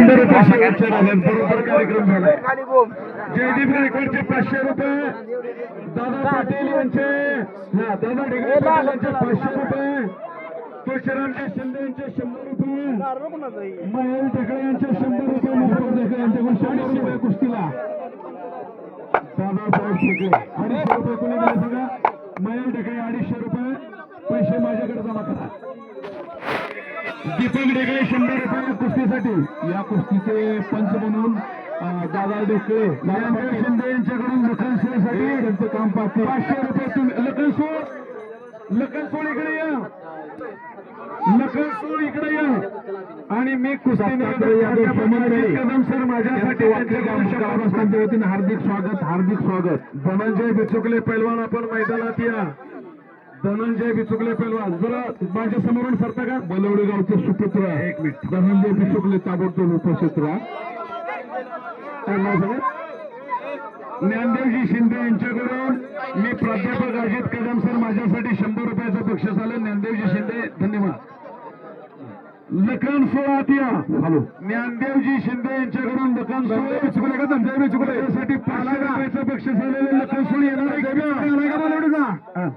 शंभर रुपये शेवटच्या झाल्या बरोबर कार्यक्रम झाला. जयदीप गायकवाडचे पाचशे रुपये. दादा पाटील यांचे. हा दादा पाटील यांचे पाचशे रुपये. तुळशीरामचे शिंदे यांचे शंभर रुपये. महेश ढेकळे यांचे शंभर रुपये मुकुंद ढेकळे यांच्याकडून शंभर रुपये कुस्तीला. दादासाहेब शेकडे अडीचशे रुपये कोणी दिले महेश ढेकळे अडीचशे रुपये. पैसे माझ्याकडे दीपक ढेकळे शंभर रुपये कुस्तीसाठी. या कुस्तीचे पंच म्हणून दादा नारायण शिंदे यांच्याकडून लखन सोळसाठी त्यांचं काम पाहते. पाचशे रुपये तुम्ही लखन सोळ? लखन सोळ इकडे या. लखन सोळ इकडे या. आणि मी कुस्ती कदम सर माझ्यासाठी वतीने हार्दिक स्वागत हार्दिक स्वागत. धनंजय बिचुकले पैलवान आपण मैदानात या. धनंजय बिचुकले पैलवान जरा माझ्या समोरून सरता का? बलवडे गावचे सुपुत्र. एक मिनिट. धनंजय बिचुकले ताबडतोब उपस्थित राहा? ज्ञानदेवजी शिंदे यांच्याकडून मी प्राध्यापक अजित कदम सर माझ्यासाठी शंभर रुपयाचं बक्षीस आलं ज्ञानदेवजी शिंदे धन्यवाद. लखन सोळातिया हॅलो. ज्ञानदेवजी शिंदे यांच्याकडून लखन सोळ चुकले का? धनंजय चुकले यासाठी पाचशे रुपयाचं बक्षीस आलेलं लखन सोळ येणार आहे का बलवडीचा हा.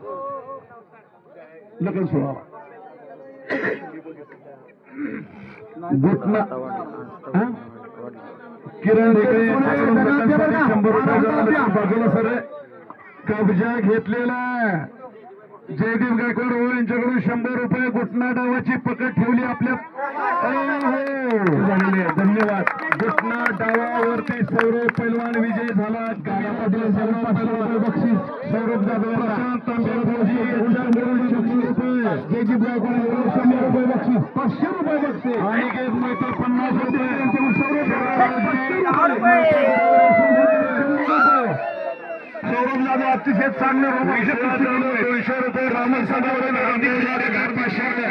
घुटना हा? किरण शंभर रुपये. बाजूला सर कब्जा घेतलेला. जयदीप गायकवाड हो यांच्याकडून शंभर रुपये घुटना डावाची पकड ठेवली आपल्या हो धन्यवाद. घुटना डावावरती सौरभ पैलवान विजय झाला. गावामधील सौरभ पैलवान. बक्षीस सौरभ जाधव प्रशांत यांच्याकडून शंभर रुपये बक्षीस? पाचशे रुपये बक्षीस. आणि मिळतो पन्नास रुपये. सौरभ जाधव अतिशय चांगले दोनशे रुपये. रामन सदावर पाचशे